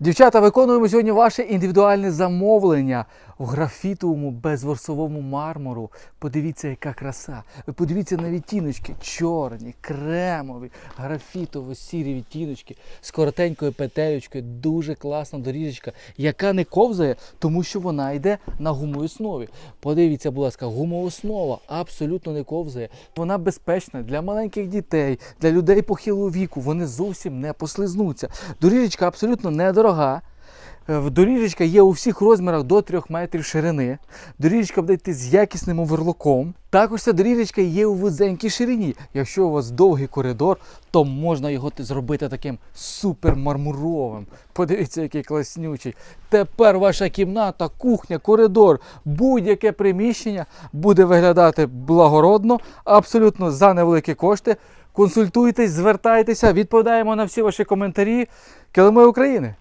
Дівчата, виконуємо сьогодні ваше індивідуальне замовлення в графітовому безворсовому мармуру. Подивіться, яка краса. Ви подивіться на відтіночки: чорні, кремові, графітово-сірі відтіночки з коротенькою петелечкою. Дуже класна доріжечка, яка не ковзає, тому що вона йде на гумовій основі. Подивіться, будь ласка, гумова основа абсолютно не ковзає. Вона безпечна для маленьких дітей, для людей похилого віку. Вони зовсім не послизнуться. Доріжечка абсолютно недорога. Е, Доріжечка є у всіх розмірах до 3 метрів ширини. Доріжечка буде йти з якісним оверлоком. Також ця доріжечка є у вузенькій ширині. Якщо у вас довгий коридор, то можна його зробити таким супермармуровим. Подивіться, який класнючий. Тепер ваша кімната, кухня, коридор, будь-яке приміщення буде виглядати благородно, абсолютно за невеликі кошти. Консультуйтесь, звертайтеся, відповідаємо на всі ваші коментарі. Килими України!